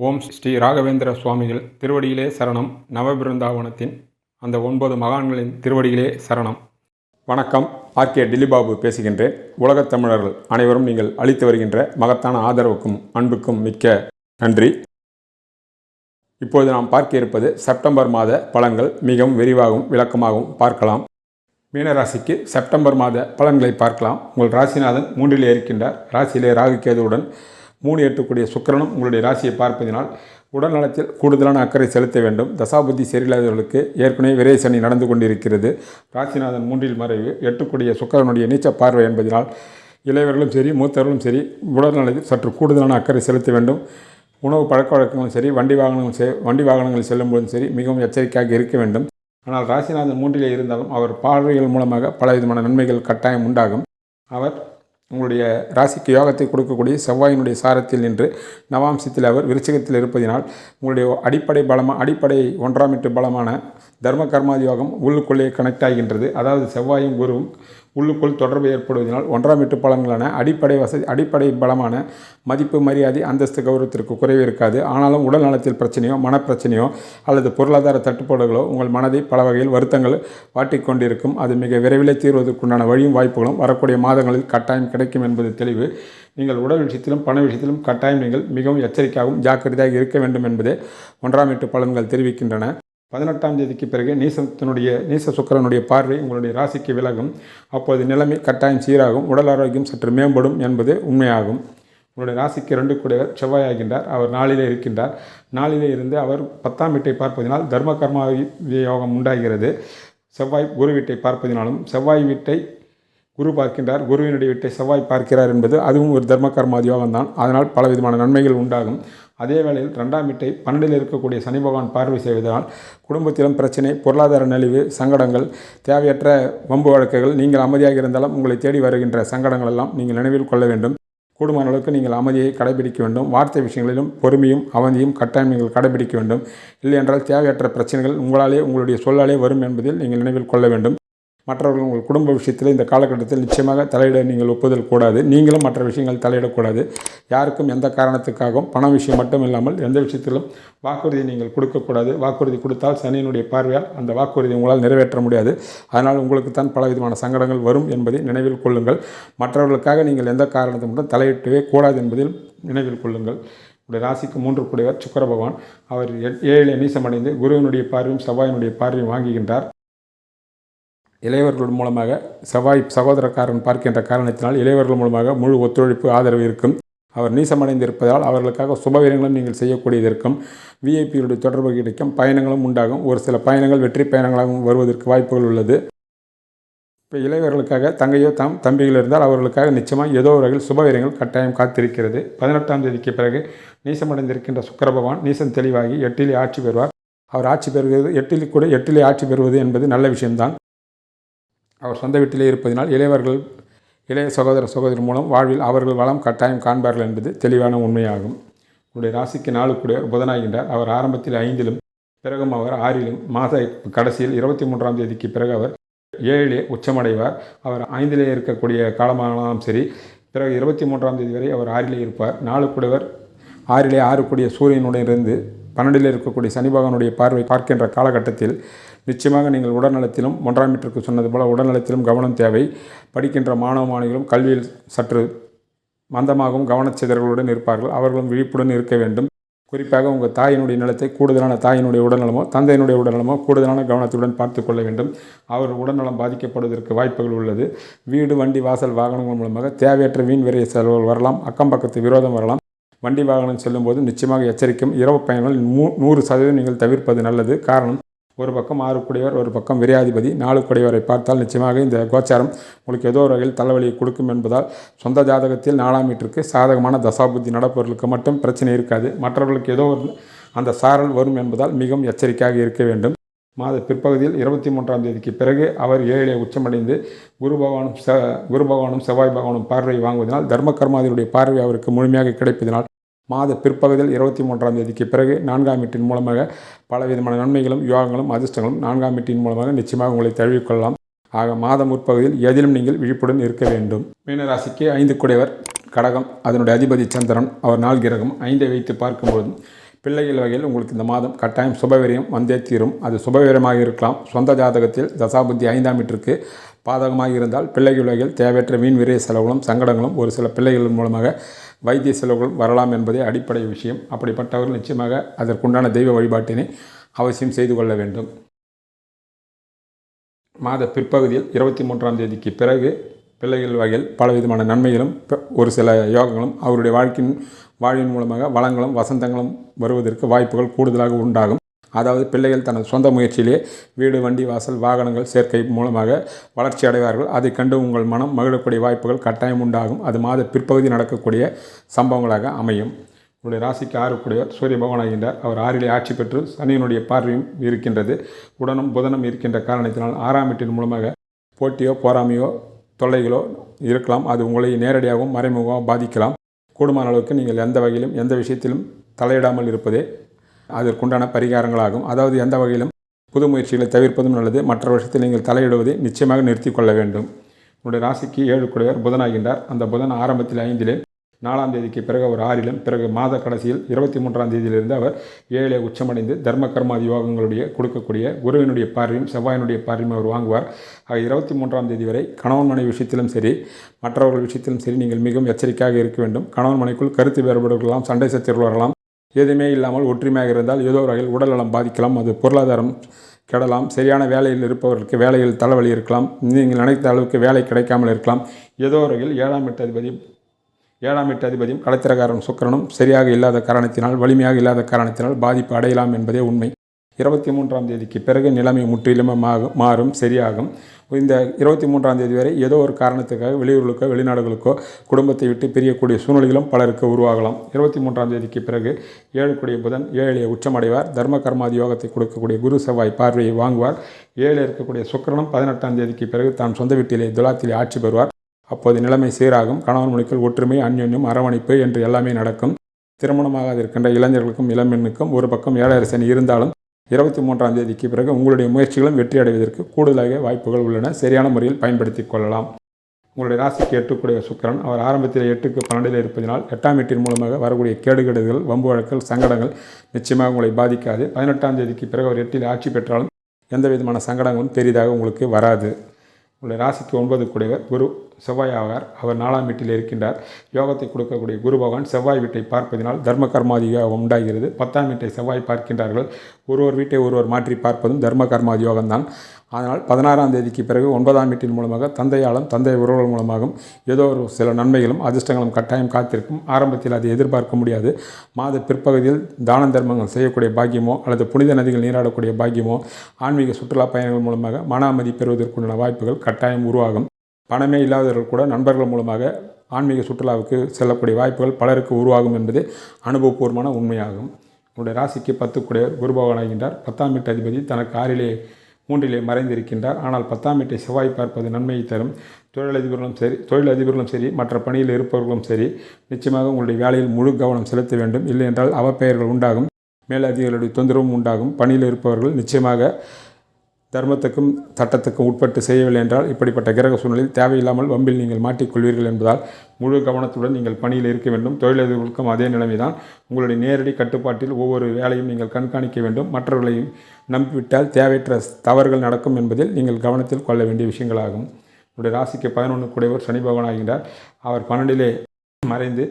ஓம் ஸ்ரீ ராகவேந்திர சுவாமிகள் திருவடியிலே சரணம். நவபிருந்தாவனத்தின் அந்த ஒன்பது மகான்களின் திருவடியிலே சரணம். வணக்கம். ஆர்கே டில்லிபாபு பேசுகின்றேன். உலகத் தமிழர்கள் அனைவரும் நீங்கள் அளித்து வருகின்ற மகத்தான ஆதரவுக்கும் அன்புக்கும் மிக்க நன்றி. இப்பொழுது நாம் பார்க்க இருப்பது செப்டம்பர் மாத பலன்கள் மிகவும் விரிவாகவும் விளக்கமாகவும் பார்க்கலாம். மீனராசிக்கு செப்டம்பர் மாத பலன்களை பார்க்கலாம். உங்கள் ராசிநாதன் மூன்றிலே இருக்கின்றார் ராசியிலே ராகுகேதுவுடன் மூணு எட்டுக்கூடிய சுக்கரனும் உங்களுடைய ராசியை பார்ப்பதினால் உடல் நலத்தில் கூடுதலான அக்கறை செலுத்த வேண்டும். தசாபுத்தி சரியில்லாதவர்களுக்கு ஏற்கனவே விரை சனி நடந்து கொண்டிருக்கிறது. ராசிநாதன் மூன்றில் மறைவு. எட்டுக்கூடிய சுக்கரனுடைய நீச்ச பார்வை என்பதனால் இளையவர்களும் சரி மூத்தவர்களும் சரி உடல் நலத்தில் சற்று கூடுதலான அக்கறை செலுத்த வேண்டும். உணவு பழக்க வழக்கங்களும் சரி வண்டி வாகனங்கள் செ வண்டி வாகனங்கள் செல்லும்போதும் சரி மிகவும் எச்சரிக்கையாக இருக்க வேண்டும். ஆனால் ராசிநாதன் மூன்றிலே இருந்தாலும் அவர் பார்வைகள் மூலமாக பலவிதமான நன்மைகள் கட்டாயம் உண்டாகும். அவர் உங்களுடைய ராசிக்கு யோகத்தை கொடுக்கக்கூடிய செவ்வாயினுடைய சாரத்தில் நின்று நவாம்சத்தில் அவர் விருச்சகத்தில் இருப்பதினால் உங்களுடைய அடிப்படை பலமாக அடிப்படை ஒன்றாம் எட்டு பலமான தர்ம கர்மாதி யோகம் உள்ளுக்குள்ளே கனெக்ட் ஆகின்றது. அதாவது செவ்வாயும் குருவும் உள்ளுக்குள் தொடர்பு ஏற்படுவதனால் ஒன்றாம் எட்டு பலன்களான அடிப்படை வசதி அடிப்படை பலமான மதிப்பு மரியாதை அந்தஸ்து கௌரவத்திற்கு குறைவு இருக்காது. ஆனாலும் உடல் நலத்தில் பிரச்சனையோ மனப்பிரச்சனையோ அல்லது பொருளாதார தட்டுப்பாடுகளோ உங்கள் மனதை பல வகையில் வருத்தங்கள் வாட்டிக்கொண்டிருக்கும் அது மிக விரைவில் தீர்வதற்குண்டான வழியும் வாய்ப்புகளும் வரக்கூடிய மாதங்களில் கட்டாயம் கிடைக்கும் என்பது தெளிவு. நீங்கள் உடல் விஷயத்திலும் பண விஷயத்திலும் கட்டாயம் நீங்கள் மிகவும் எச்சரிக்கையாகவும் ஜாக்கிரதையாக இருக்க வேண்டும் என்பதே ஒன்றாம் எட்டு பலன்கள் தெரிவிக்கின்றன. பதினெட்டாம் தேதிக்கு பிறகு நீசத்தினுடைய நீச சுக்கரனுடைய பார்வை உங்களுடைய ராசிக்கு விலகும். அப்போது நிலைமை கட்டாயம் சீராகும். உடல் ஆரோக்கியம் சற்று மேம்படும் என்பது உண்மையாகும். உங்களுடைய ராசிக்கு ரெண்டு கூடியவர் செவ்வாய் ஆகின்றார் அவர் நாளிலே இருக்கின்றார். நாளிலே இருந்து அவர் பத்தாம் வீட்டை பார்ப்பதினால் தர்ம கர்மா யோகம் உண்டாகிறது. செவ்வாய் குரு வீட்டை பார்ப்பதினாலும் செவ்வாய் வீட்டை குரு பார்க்கின்றார். குருவினுடைய வீட்டை செவ்வாய் பார்க்கிறார் என்பது அதுவும் ஒரு தர்ம கர்மாதி யோகம் தான். அதனால் பலவிதமான நன்மைகள் உண்டாகும். அதே வேளையில் ரெண்டாம் வீட்டை பன்னெண்டில் இருக்கக்கூடிய சனி பகவான் பார்வை செய்வதனால் குடும்பத்திலும் பிரச்சனை பொருளாதார நலிவு சங்கடங்கள் தேவையற்ற வம்பு வழக்குகள் நீங்கள் அமைதியாக இருந்தாலும் உங்களை தேடி வருகின்ற சங்கடங்கள் எல்லாம் நீங்கள் நினைவில் கொள்ள வேண்டும். கூடுமான அளவுக்கு நீங்கள் அமைதியை கடைபிடிக்க வேண்டும். வார்த்தை விஷயங்களிலும் பொறுமையும் அவதியும் கட்டாயம் நீங்கள் கடைபிடிக்க வேண்டும். இல்லை என்றால் தேவையற்ற பிரச்சனைகள் உங்களாலே உங்களுடைய சொல்லாலே வரும் என்பதில் நீங்கள் நினைவில் கொள்ள வேண்டும். மற்றவர்கள் உங்கள் குடும்ப விஷயத்தில் இந்த காலகட்டத்தில் நிச்சயமாக தலையிட நீங்கள் ஒப்புதல் கூடாது. நீங்களும் மற்ற விஷயங்கள் தலையிடக்கூடாது. யாருக்கும் எந்த காரணத்துக்காகவும் பண விஷயம் மட்டும் இல்லாமல் எந்த விஷயத்திலும் வாக்குறுதி நீங்கள் கொடுக்கக்கூடாது. வாக்குறுதி கொடுத்தால் சனியினுடைய பார்வையால் அந்த வாக்குறுதி உங்களால் நிறைவேற்ற முடியாது. அதனால் உங்களுக்கு தான் பலவிதமான சங்கடங்கள் வரும் என்பதை நினைவில் கொள்ளுங்கள். மற்றவர்களுக்காக நீங்கள் எந்த காரணத்தை மட்டும் தலையிட்டவே கூடாது என்பதில் நினைவில் கொள்ளுங்கள். உடைய ராசிக்கு மூன்று கூடியவர். சுக்கர பகவான் அவர் ஏழு நீசமடைந்து குருவினுடைய பார்வையும் செவ்வாயினுடைய பார்வையும் வாங்குகின்றார். இளையவர்கள் மூலமாக செவ்வாய் சகோதரக்காரன் பார்க்கின்ற காரணத்தினால் இளையவர்கள் மூலமாக முழு ஒத்துழைப்பு ஆதரவு இருக்கும். அவர் நீசமடைந்திருப்பதால் அவர்களுக்காக சுபவீரங்களும் நீங்கள் செய்யக்கூடியது இருக்கும். விஐபிகளுடைய தொடர்பு கிடைக்கும். பயணங்களும் உண்டாகும். ஒரு சில பயணங்கள் வெற்றி பயணங்களாகவும் வருவதற்கு வாய்ப்புகள் உள்ளது. இப்போ இளையவர்களுக்காக தங்கையோ தாம் தம்பிகள் இருந்தால் அவர்களுக்காக நிச்சயமாக ஏதோ ஒரு வகையில் சுபவீரங்கள் கட்டாயம் காத்திருக்கிறது. பதினெட்டாம் தேதிக்கு பிறகு நீசமடைந்திருக்கின்ற சுக்கர பகவான் நீசம் தெளிவாகி எட்டிலே ஆட்சி பெறுவார். அவர் ஆட்சி பெறுவது எட்டிலே கூட எட்டிலே ஆட்சி பெறுவது என்பது நல்ல விஷயம்தான். அவர் சொந்த வீட்டிலே இருப்பதனால் இளையவர்கள் இளைய சகோதர சகோதரி மூலம் வாழ்வில் அவர்கள் வளம் கட்டாயம் காண்பார்கள் என்பது தெளிவான உண்மையாகும். உங்களுடைய ராசிக்கு நாளுக்குடைய புதனாகின்றார். அவர் ஆரம்பத்தில் ஐந்திலும் பிறகும் அவர் ஆறிலும் மாத கடைசியில் இருபத்தி மூன்றாம் தேதிக்கு பிறகு அவர் ஏழிலே உச்சமடைவார். அவர் ஐந்திலே இருக்கக்கூடிய காலமானாலும் சரி பிறகு இருபத்தி மூன்றாம் தேதி வரை அவர் ஆறிலே இருப்பார். நாளுக்குடையவர் ஆறிலே ஆறுக்கூடிய சூரியனுடன் இருந்து பன்னெண்டில் இருக்கக்கூடிய சனி பகவானுடைய பார்வை பார்க்கின்ற காலகட்டத்தில் நிச்சயமாக நீங்கள் உடல்நலத்திலும் ஒன்றாம் மீட்டருக்கு சொன்னது போல் உடல்நலத்திலும் கவனம் தேவை. படிக்கின்ற மாணவ மாணவிகளும் கல்வியில் சற்று மந்தமாகவும் கவனச்சிதறல்களுடன் இருப்பார்கள். அவர்களும் விழிப்புடன் இருக்க வேண்டும். குறிப்பாக உங்கள் தாயினுடைய நிலத்தை கூடுதலான தாயினுடைய உடல்நலமோ தந்தையினுடைய உடல்நலமோ கூடுதலான கவனத்துடன் பார்த்து கொள்ள வேண்டும். அவர் உடல்நலம் பாதிக்கப்படுவதற்கு வாய்ப்புகள் உள்ளது. வீடு வண்டி வாசல் வாகனங்கள் மூலமாக தேவையற்ற வீண் விரைய செலவுகள் வரலாம். அக்கம் பக்கத்து விரோதம் வரலாம். வண்டி வாகனம் செல்லும்போது நிச்சயமாக எச்சரிக்கும். இரவு பயணங்கள் நூ நூறு சதவீதம் நீங்கள் தவிர்ப்பது நல்லது. காரணம் ஒரு பக்கம் ஆறு குடையவர் ஒரு பக்கம் விரையாதிபதி. நாலு குடையவரை பார்த்தால் நிச்சயமாக இந்த கோச்சாரம் உங்களுக்கு ஏதோ ஒரு வகையில் தலைவலியை கொடுக்கும் என்பதால் சொந்த ஜாதகத்தில் நாலாம் மீட்டருக்கு சாதகமான தசாபுத்தி நடப்பவர்களுக்கு மட்டும் பிரச்சனை இருக்காது. மற்றவர்களுக்கு ஏதோ ஒரு அந்த சாரல் வரும் என்பதால் மிகவும் எச்சரிக்கையாக இருக்க வேண்டும். மாத பிற்பகுதியில் இருபத்தி மூன்றாம் தேதிக்கு பிறகு அவர் ஏழிலே உச்சமடைந்து குரு பகவானும் ச குரு பகவானும் செவ்வாய் பகவானும் பார்வை வாங்குவதனால் தர்ம கர்மாதியுடைய பார்வை அவருக்கு முழுமையாக கிடைப்பதனால் மாத பிற்பகுதியில் இருபத்தி மூன்றாம் தேதிக்கு பிறகு நான்காம் வீட்டின் மூலமாக பலவிதமான நன்மைகளும் யோகங்களும் அதிர்ஷ்டங்களும் நான்காம் வீட்டின் மூலமாக நிச்சயமாக உங்களை தழுவிக்கொள்ளலாம். ஆக மாத முற்பகுதியில் எதிலும் நீங்கள் விழிப்புடன் இருக்க வேண்டும். மீனராசிக்கு ஐந்து குடையவர் கடகம் அதனுடைய அதிபதி சந்திரன் அவர் நாள் கிரகம் ஐந்தை வைத்து பார்க்கும்போதும் பிள்ளைகள் வகையில் உங்களுக்கு இந்த மாதம் கட்டாயம் சுபவீரியம் வந்தே தீரும். அது சுபவீரமாக இருக்கலாம். சொந்த ஜாதகத்தில் தசாபுத்தி ஐந்தாம் வீட்டிற்கு பாதகமாக இருந்தால் பிள்ளைகள் வகையில் தேவையற்ற வீண் விரைய செலவுகளும் சங்கடங்களும் ஒரு சில பிள்ளைகள் மூலமாக வைத்திய செலவுகள் வரலாம் என்பதே அடிப்படை விஷயம். அப்படிப்பட்டவர்கள் நிச்சயமாக அதற்குண்டான தெய்வ வழிபாட்டினை அவசியம் செய்து கொள்ள வேண்டும். மாத பிற்பகுதியில் இருபத்தி மூன்றாம் தேதிக்கு பிறகு பிள்ளைகள் வகையில் பலவிதமான நன்மைகளும் ஒரு சில யோகங்களும் அவருடைய வாழ்க்கையின் வாழ்வின் மூலமாக வளங்களும் வசந்தங்களும் வருவதற்கு வாய்ப்புகள் கூடுதலாக உண்டாகும். அதாவது பிள்ளைகள் தனது சொந்த முயற்சியிலே வீடு வண்டி வாசல் வாகனங்கள் சேர்க்கை மூலமாக வளர்ச்சி அடைவார்கள். அதை கண்டு உங்கள் மனம் மகிழக்கூடிய வாய்ப்புகள் கட்டாயம் உண்டாகும். அது மாத பிற்பகுதி நடக்கக்கூடிய சம்பவங்களாக அமையும். உங்களுடைய ராசிக்கு ஆறுக்குடையவர் சூரிய பகவான் ஆகின்றார். அவர் ஆறிலே ஆட்சி பெற்று சனியினுடைய பார்வையும் இருக்கின்றது. உடனும் புதனும் இருக்கின்ற காரணத்தினால் ஆறாம் வீட்டின் மூலமாக போட்டியோ போராமையோ தொல்லைகளோ இருக்கலாம். அது உங்களை நேரடியாகவும் மறைமுகமாக பாதிக்கலாம். கூடுமான அளவுக்கு நீங்கள் எந்த வகையிலும் எந்த விஷயத்திலும் தலையிடாமல் இருப்பதே அதற்குண்டான பரிகாரங்களாகும். அதாவது எந்த வகையிலும் புது முயற்சிகளை தவிர்ப்பதும் நல்லது. மற்ற வருஷத்தில் நீங்கள் தலையிடுவதை நிச்சயமாக நிறுத்திக் கொள்ள வேண்டும். உங்களுடைய ராசிக்கு ஏழு குடையர் புதனாகின்றார். அந்த புதன் ஆரம்பத்தில் ஐந்திலே நாலாம் தேதிக்கு பிறகு அவர் ஆறிலும் பிறகு மாத கடைசியில் இருபத்தி மூன்றாம் தேதியிலிருந்து அவர் ஏழை உச்சமடைந்து தர்ம கர்மாதி யோகங்களுடைய கொடுக்கக்கூடிய குருவினுடைய பார்வையும் செவ்வாயினுடைய பார்வையும் அவர் வாங்குவார். ஆக இருபத்தி மூன்றாம் தேதி வரை கணவன் மனை விஷயத்திலும் சரி மற்றவர்கள் விஷயத்திலும் சரி நீங்கள் மிகவும் எச்சரிக்கையாக இருக்க வேண்டும். கணவன் மனைக்குள் கருத்து வேறுபாடுகள் சண்டை சச்சரவுகள் வரலாம். எதுவுமே இல்லாமல் ஒற்றுமையாக இருந்தால் ஏதோ ஒரு வகையில் உடல்நலம் பாதிக்கலாம். அது பொருளாதாரம் கெடலாம். சரியான வேலையில் இருப்பவர்களுக்கு வேலையில் தலைவலி இருக்கலாம். நீங்கள் நினைத்த அளவுக்கு வேலை கிடைக்காமல் இருக்கலாம். ஏதோ ஒரு வகையில் ஏழாம் எட்டு அதிபதியும் ஏழாம் எட்டு அதிபதியும் கலத்திரக்காரன் சுக்கரனும் சரியாக இல்லாத காரணத்தினால் வலிமையாக இல்லாத காரணத்தினால் பாதிப்பு அடையலாம் என்பதே உண்மை. இருபத்தி மூன்றாம் தேதிக்கு பிறகு நிலைமை முற்றிலுமே மாறும் சரியாகும். இந்த இருபத்தி மூன்றாம் தேதி வரை ஏதோ ஒரு காரணத்துக்காக வெளியூர்களுக்கோ வெளிநாடுகளுக்கோ குடும்பத்தை விட்டு பிரியக்கூடிய சூழ்நிலைகளும் பலருக்கு உருவாகலாம். இருபத்தி மூன்றாம் தேதிக்கு பிறகு ஏழுக்குடிய புதன் ஏழையை உச்சமடைவார். தர்ம கர்மாதி யோகத்தை கொடுக்கக்கூடிய குரு செவ்வாய் பார்வையை வாங்குவார். ஏழு இருக்கக்கூடிய சுக்கரனும் பதினெட்டாம் தேதிக்கு பிறகு தான் சொந்த வீட்டிலே துலாத்திலே ஆட்சி பெறுவார். அப்போது நிலைமை சீராகும். கணவன் மணிக்குள் ஒற்றுமை அந்யோன்யம் அரவணைப்பு என்று எல்லாமே நடக்கும். திருமணமாகாது இருக்கின்ற இளைஞர்களுக்கும் இளம்பெண்ணுக்கும் ஒரு பக்கம் ஏழரசன் இருந்தாலும் இருபத்தி மூன்றாம் தேதிக்கு பிறகு உங்களுடைய முயற்சிகளும் வெற்றி அடைவதற்கு கூடுதலாக வாய்ப்புகள் உள்ளன. சரியான முறையில் பயன்படுத்திக் கொள்ளலாம். உங்களுடைய ராசிக்கு எட்டுக்கூடிய சுக்கரன் அவர் ஆரம்பத்தில் எட்டுக்கு பன்னெண்டில் இருப்பதினால் எட்டாம் வீட்டின் மூலமாக வரக்கூடிய கேடுகெடுகள் வம்பு வழக்கல் சங்கடங்கள் நிச்சயமாக உங்களை பாதிக்காது. பதினெட்டாம் தேதிக்கு பிறகு அவர் எட்டில் ஆட்சி பெற்றாலும் எந்த விதமான சங்கடங்களும் பெரிதாக உங்களுக்கு வராது. உங்களுடைய ராசிக்கு ஒன்பது கூடியவர் குரு செவ்வாய் ஆவார் அவர் நாலாம் வீட்டில் இருக்கின்றார். யோகத்தை கொடுக்கக்கூடிய குரு பகவான் செவ்வாய் வீட்டை பார்ப்பதினால் தர்ம கர்மாதி யோகம் உண்டாகிறது. பத்தாம் வீட்டை செவ்வாய் பார்க்கின்றார்கள். ஒருவர் வீட்டை ஒருவர் மாற்றி பார்ப்பதும் தர்ம கர்மாதி யோகம்தான் அதனால் பதினாறாம் தேதிக்கு பிறகு ஒன்பதாம் வீட்டின் மூலமாக தந்தையாலும் தந்தை உறவுகள் மூலமாகவும் ஏதோ ஒரு சில நன்மைகளும் அதிர்ஷ்டங்களும் கட்டாயம் காத்திருக்கும். ஆரம்பத்தில் அதை எதிர்பார்க்க முடியாது. மாத பிற்பகுதியில் தான தர்மங்கள் செய்யக்கூடிய பாக்கியமோ அல்லது புனித நதிகள் நீராடக்கூடிய பாக்கியமோ ஆன்மீக சுற்றுலா பயணங்கள் மூலமாக மன அமைதி பெறுவதற்குண்டான வாய்ப்புகள் கட்டாயம் உருவாகும். பணமே இல்லாதவர்கள் கூட நண்பர்கள் மூலமாக ஆன்மீக சுற்றுலாவுக்கு செல்லக்கூடிய வாய்ப்புகள் பலருக்கு உருவாகும் என்பது அனுபவபூர்வமான உண்மையாகும். உங்களுடைய ராசிக்கு பத்துக்குடையவர் குரு பகவான் பத்தாம் வீட்டு அதிபதி தனக்கு ஆறிலே மூன்றிலே மறைந்திருக்கின்றார். ஆனால் பத்தாம் வீட்டை செவ்வாய் பார்ப்பது நன்மையை தரும். தொழிலதிபர்களும் சரி தொழிலதிபர்களும் சரி மற்ற பணியில் இருப்பவர்களும் சரி நிச்சயமாக உங்களுடைய வேலையில் முழு கவனம் செலுத்த வேண்டும். இல்லை என்றால் அவப்பெயர்கள் உண்டாகும். மேலதிகாரிகளுடைய தொந்தரவும் உண்டாகும். பணியில் இருப்பவர்கள் நிச்சயமாக தர்மத்துக்கும் சட்டத்துக்கும் உட்பட்டு செய்யவில்லை என்றால் இப்படிப்பட்ட கிரக சூழ்நிலையில் தேவையில்லாமல் வம்பில் நீங்கள் மாட்டிக்கொள்வீர்கள் என்பதால் முழு கவனத்துடன் நீங்கள் பணியில் இருக்க வேண்டும். தொழிலதிபர்களுக்கும் அதே நிலைமைதான். உங்களுடைய நேரடி கட்டுப்பாட்டில் ஒவ்வொரு வேலையும் நீங்கள் கண்காணிக்க வேண்டும். மற்றவர்களையும் நம்பிவிட்டால் தேவையற்ற தவறுகள் நடக்கும் என்பதில் நீங்கள் கவனத்தில் கொள்ள வேண்டிய விஷயங்களாகும். உங்களுடைய ராசிக்கு பதினொன்று கூடியவர் சனி பகவான் ஆகின்றார். அவர் பன்னெண்டிலே மறைந்து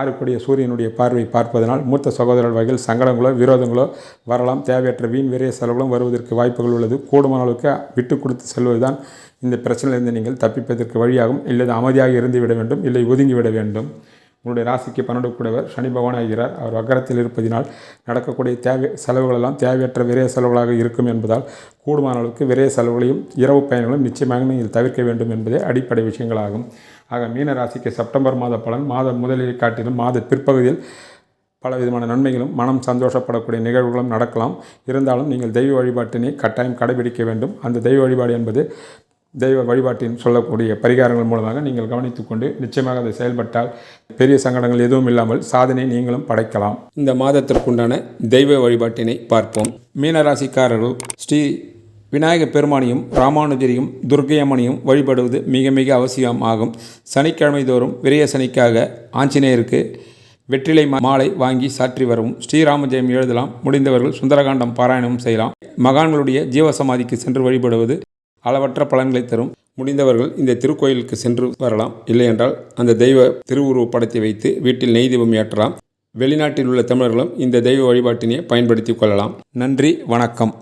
ஆறுக்குடைய சூரியனுடைய பார்வை பார்ப்பதனால் மூத்த சகோதரர் வகையில் சங்கடங்களோ விரோதங்களோ வரலாம். தேவையற்ற வீண் விரைய செலவுகளும் வருவதற்கு வாய்ப்புகள் உள்ளது. கூடுமான அளவுக்கு விட்டு கொடுத்து செல்வதுதான் இந்த பிரச்சனையிலிருந்து நீங்கள் தப்பிப்பதற்கு வழியாகும். இல்லை அமைதியாக இருந்து விட வேண்டும் இல்லை ஒதுங்கி விட வேண்டும். உங்களுடைய ராசிக்கு பன்னெண்டு கூடவர் சனி பகவான் ஆகிறார். அவர் வக்கரத்தில் இருப்பதினால் நடக்கக்கூடிய தேவை செலவுகளெல்லாம் தேவையற்ற விரைய செலவுகளாக இருக்கும் என்பதால் கூடுமான அளவுக்கு விரைய செலவுகளையும் இரவு பயணங்களும் நிச்சயமாக நீங்கள் தவிர்க்க வேண்டும் என்பதே அடிப்படை விஷயங்களாகும். ஆக மீன ராசிக்கு செப்டம்பர் மாத பலன் மாத முதலில் காட்டிலும் மாத பிற்பகுதியில் பல விதமான நன்மைகளும் மனம் சந்தோஷப்படக்கூடிய நிகழ்வுகளும் நடக்கலாம். இருந்தாலும் நீங்கள் தெய்வ வழிபாட்டினை கட்டாயம் கடைபிடிக்க வேண்டும். அந்த தெய்வ வழிபாடு என்பது தெய்வ வழிபாட்டின் சொல்லக்கூடிய பரிகாரங்கள் மூலமாக நீங்கள் கவனித்துக்கொண்டு நிச்சயமாக அதை செயல்பட்டால் பெரிய சங்கடங்கள் எதுவும் இல்லாமல் சாதனை நீங்களும் படைக்கலாம். இந்த மாதத்திற்குண்டான தெய்வ வழிபாட்டினை பார்ப்போம். மீனராசிக்காரர்கள் ஸ்ரீ விநாயகப் பெருமானையும் ராமானுஜரையும் துர்க்கையம்மனையும் வழிபடுவது மிக மிக அவசியம் ஆகும். சனிக்கிழமை தோறும் விரைய சனிக்காக ஆஞ்சநேயருக்கு வெற்றிலை மாலை வாங்கி சாற்றி வரவும் ஸ்ரீராம ஜெயம் எழுதலாம். முடிந்தவர்கள் சுந்தரகாண்டம் பாராயணமும் செய்யலாம். மகான்களுடைய ஜீவசமாதிக்கு சென்று வழிபடுவது அளவற்ற பலன்களை தரும். முடிந்தவர்கள் இந்த திருக்கோயிலுக்கு சென்று வரலாம். இல்லையென்றால் அந்த தெய்வ திருவுருவப் படத்தை வைத்து வீட்டில் நெய் தீபம் ஏற்றலாம். வெளிநாட்டில் உள்ள தமிழர்களும் இந்த தெய்வ வழிபாட்டினை பயன்படுத்திக் கொள்ளலாம். நன்றி வணக்கம்.